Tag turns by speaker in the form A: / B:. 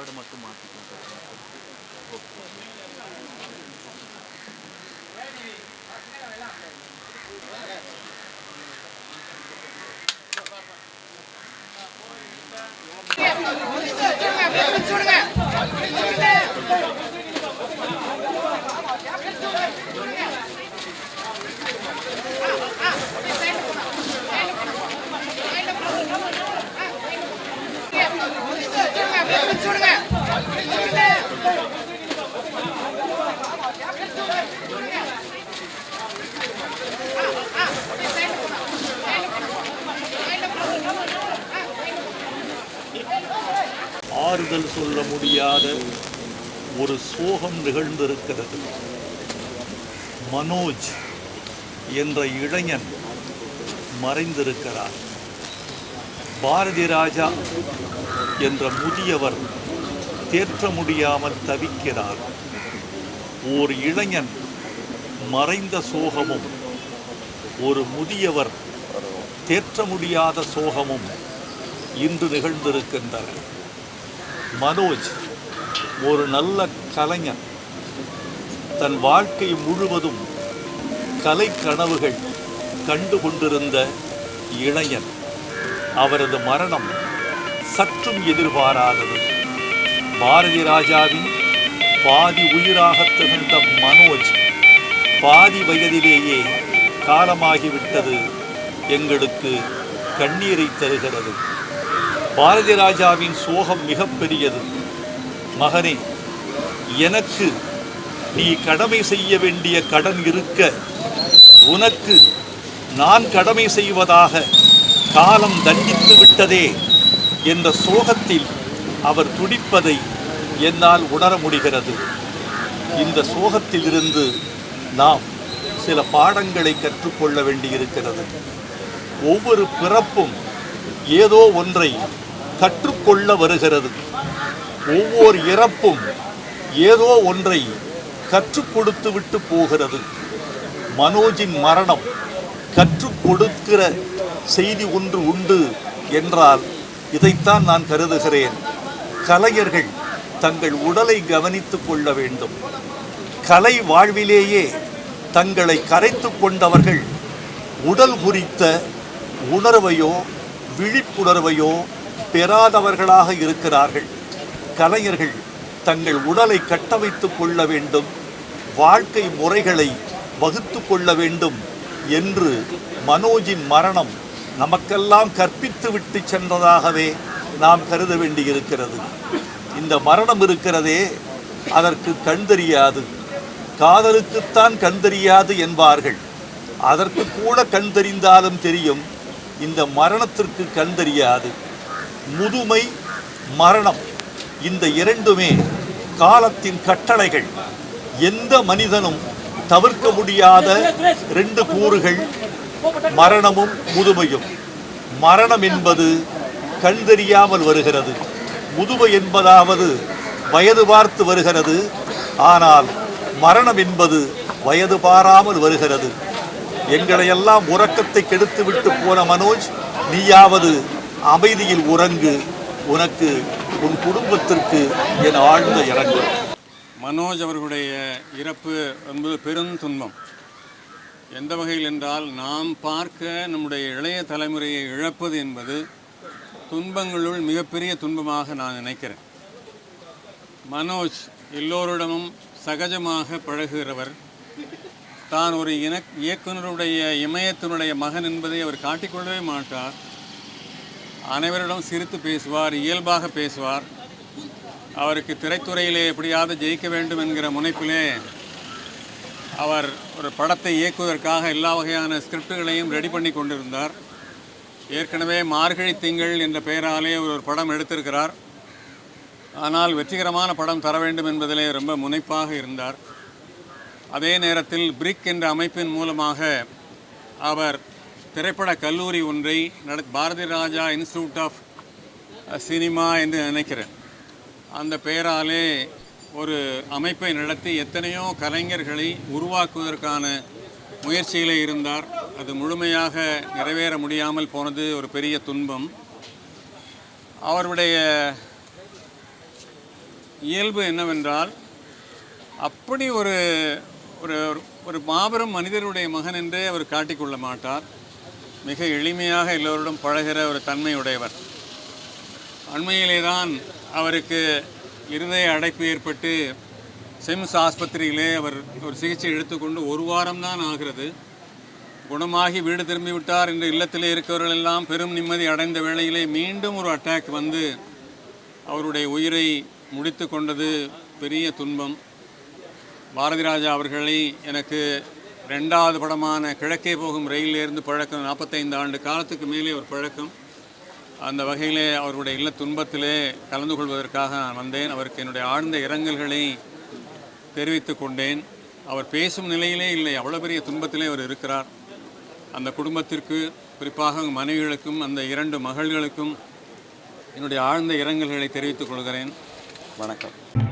A: Word மட்டும் மாற்றிக்கலாம் okay. ஆறுதல் சொல்ல முடியாத ஒரு சோகம் நிகழ்ந்திருக்கிறது. மனோஜ் என்ற இளைஞன் மறைந்திருக்கிறார். பாரதி ராஜா என்ற முதியவர் தேற்ற முடியாமல் தவிக்கிறார். ஓர் இளைஞன் மறைந்த சோகமும் ஒரு முதியவர் தேற்ற முடியாத சோகமும் இன்று நிகழ்ந்திருக்கின்றன. மனோஜ் ஒரு நல்ல கலைஞன் தன் வாழ்க்கை முழுவதும் கலை கனவுகள் கண்டு கொண்டிருந்த இளைஞன். அவரது மரணம் சற்றும் எதிர்பாராதது. பாரதி ராஜாவின் பாதி உயிராக திகழ்ந்த மனோஜ் பாதி வயதிலேயே காலமாகிவிட்டது எங்களுக்கு கண்ணீரை தருகிறது. பாரதி ராஜாவின் சோகம் மிகப்பெரியது. மகனே எனக்கு நீ கடமை செய்ய வேண்டிய கடன் இருக்க. உனக்கு நான் கடமை செய்வதாக காலம் தண்டித்து விட்டதே என்ற சோகத்தில் அவர் துடிப்பதை என்னால் உணர முடிகிறது. இந்த சோகத்திலிருந்து நாம் சில பாடங்களை கற்றுக்கொள்ள வேண்டியிருக்கிறது. ஒவ்வொரு பிறப்பும் ஏதோ ஒன்றை கற்றுக்கொள்ள வருகிறது. ஒவ்வொரு இறப்பும் ஏதோ ஒன்றை கற்றுக் கொடுத்து விட்டு போகிறது. மனோஜின் மரணம் கற்றுக் கொடுக்கிற செய்தி ஒன்று உண்டு என்றால் இதைத்தான் நான் கருதுகிறேன். கலைஞர்கள் தங்கள் உடலை கவனித்துக் கொள்ள வேண்டும். கலை வாழ்விலேயே தங்களை கரைத்து கொண்டவர்கள் உடல் குறித்த உணர்வையோ விழிப்புணர்வையோ பெறாதவர்களாக இருக்கிறார்கள். கலைஞர்கள் தங்கள் உடலை கட்டமைத்துக் கொள்ள வேண்டும் வாழ்க்கை முறைகளை வகுத்து கொள்ள வேண்டும் என்று மனோஜின் மரணம் நமக்கெல்லாம் கற்பித்து விட்டு சென்றதாகவே நாம் கருத வேண்டியிருக்கிறது. இந்த மரணம் இருக்கிறதே அதற்கு கண் தெரியாது காதலுக்குத்தான் கண் தெரியாது என்பார்கள். அதற்கு கூட கண் தெரிந்தாலும் தெரியும் இந்த மரணத்திற்கு கண் தெரியாது. முதுமை மரணம். இந்த இரண்டுமே காலத்தின் கட்டளைகள். எந்த மனிதனும் தவிர்க்க முடியாத ரெண்டு கூறுகள் மரணமும் முதுமையும். மரணம் என்பது கண் தெரியாமல் வருகிறது. முதுமை என்பதாவது வயது பார்த்து வருகிறது. ஆனால் மரணம் என்பது வயது பாராமல் வருகிறது. எங்களையெல்லாம் உறக்கத்தை கெடுத்துவிட்டு போன மனோஜ் நீயாவது அமைதியில் உறங்கு. உனக்கு உன் குடும்பத்திற்கு என் ஆழ்ந்த இறங்கு
B: மனோஜ் அவர்களுடைய இறப்பு என்பது பெரும் துன்பம். எந்த வகையில் என்றால் நாம் பார்க்க நம்முடைய இளைய தலைமுறையை இழப்பது என்பது துன்பங்களுள் மிகப்பெரிய துன்பமாக நான் நினைக்கிறேன். மனோஜ் எல்லோரிடமும் சகஜமாக பழகுகிறவர் தான் ஒரு இன இயக்குனருடைய இமயத்தினுடைய மகன் என்பதை அவர் காட்டிக்கொள்ளவே மாட்டார். அனைவரிடம் சிரித்து பேசுவார் இயல்பாக பேசுவார். அவருக்கு திரைத்துறையிலே எப்படியாவது ஜெயிக்க வேண்டும் என்கிற முனைப்பிலே அவர் ஒரு படத்தை இயக்குவதற்காக எல்லா வகையான ஸ்கிரிப்டுகளையும் ரெடி பண்ணி கொண்டிருந்தார். ஏற்கனவே மார்கழி திங்கள் என்ற பெயராலே ஒரு படம் எடுத்திருக்கிறார். ஆனால் வெற்றிகரமான படம் தர வேண்டும் என்பதிலே ரொம்ப முனைப்பாக இருந்தார். அதே நேரத்தில் பிரிக் என்ற அமைப்பின் மூலமாக அவர் திரைப்பட கல்லூரி ஒன்றை நட Bharathi Raja institute of cinema என்று நினைக்கிறேன். அந்த பெயராலே ஒரு அமைப்பை நடத்தி எத்தனையோ கலைஞர்களை உருவாக்குவதற்கான முயற்சியிலே இருந்தார். அது முழுமையாக நிறைவேற முடியாமல் போனது ஒரு பெரிய துன்பம். அவருடைய இயல்பு என்னவென்றால் அப்படி ஒரு ஒரு ஒரு மாபெரும் மனிதருடைய மகன் என்றே அவர் காட்டிக்கொள்ள மாட்டார். மிக எளிமையாக எல்லோரிடம் பழகிற ஒரு தன்மையுடையவர் அண்மையிலே தான் அவருக்கு இருதய அடைப்பு ஏற்பட்டு சிம்ஸ் ஆஸ்பத்திரியிலே அவர் ஒரு சிகிச்சை எடுத்துக்கொண்டு ஒரு வாரம்தான் ஆகிறது. குணமாகி வீடு திரும்பி விட்டார் என்று இல்லத்திலே இருக்கிறவர்கள் எல்லாம் பெரும் நிம்மதி அடைந்த வேளையிலே மீண்டும் ஒரு அட்டாக் வந்து அவருடைய உயிரை முடித்து கொண்டது பெரிய துன்பம். பாரதி ராஜா அவர்களை எனக்கு ரெண்டாவது படமான கிழக்கே போகும் ரயிலிலிருந்து பழக்கம் நாற்பத்தைந்து ஆண்டு காலத்துக்கு மேலே ஒரு பழக்கம். அந்த வகையிலே அவருடைய இல்ல துன்பத்திலே கலந்து கொள்வதற்காக நான் வந்தேன். அவருக்கு என்னுடைய ஆழ்ந்த இரங்கல்களை தெரிவித்து கொண்டேன். அவர் பேசும் நிலையிலே இல்லை அவ்வளோ பெரிய துன்பத்திலே அவர் இருக்கிறார். அந்த குடும்பத்திற்கு குறிப்பாக மனைவிகளுக்கும் அந்த இரண்டு மகள்களுக்கும் என்னுடைய ஆழ்ந்த இரங்கல்களை தெரிவித்துக் கொள்கிறேன். வணக்கம்.